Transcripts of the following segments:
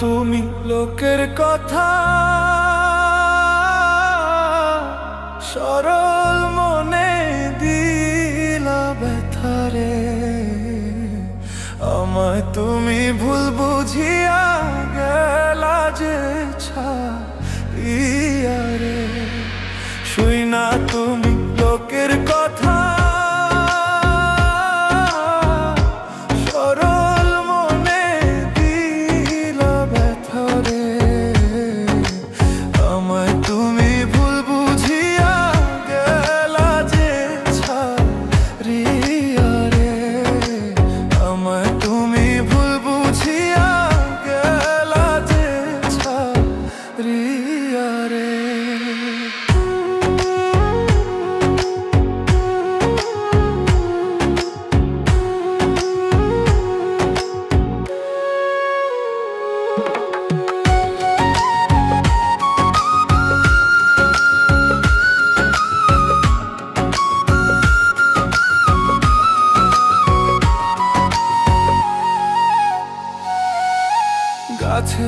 তুমি লোকের কথা। সরল মনে দিলা ব্যথারে আমায় তুমি ভুল বুঝিয়া গেলা যে ছাড়িয়ারে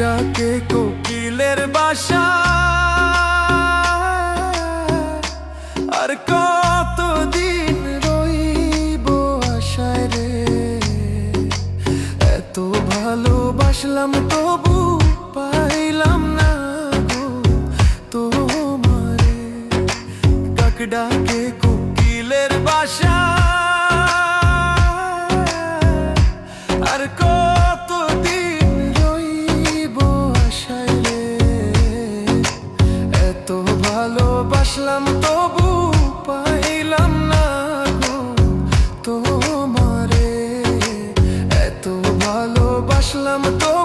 ডাকে কোকিলের বাসা। আর কতদিন রইব আশায় রে? এত ভালোবাসলাম তবু পাইলাম না গো তোমারে। কাক ডাকে কোকিলের বাসা। ভালোবাসলাম তবু পাইলাম না গো তোমারে। এত ভালোবাসলাম তবু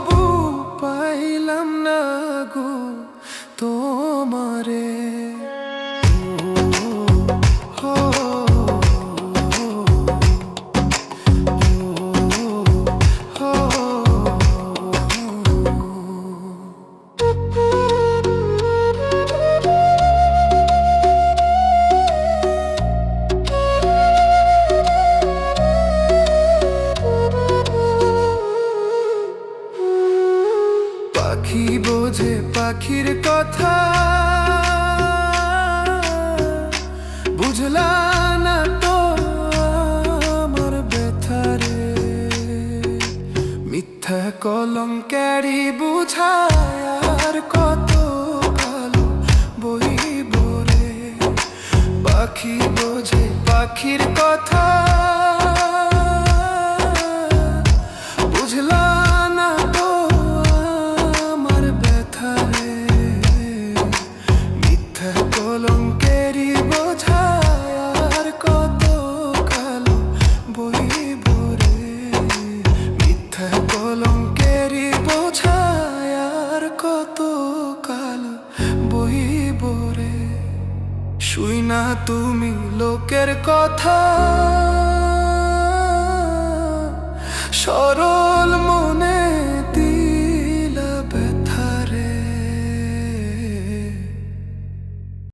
পাখির কথা। বুঝলা না তো আমার বেথারে মিথ্যা কলম ক্যারি বুঝায় কত কাল বই বরে শুই না তুমি লোকের কথা। মনে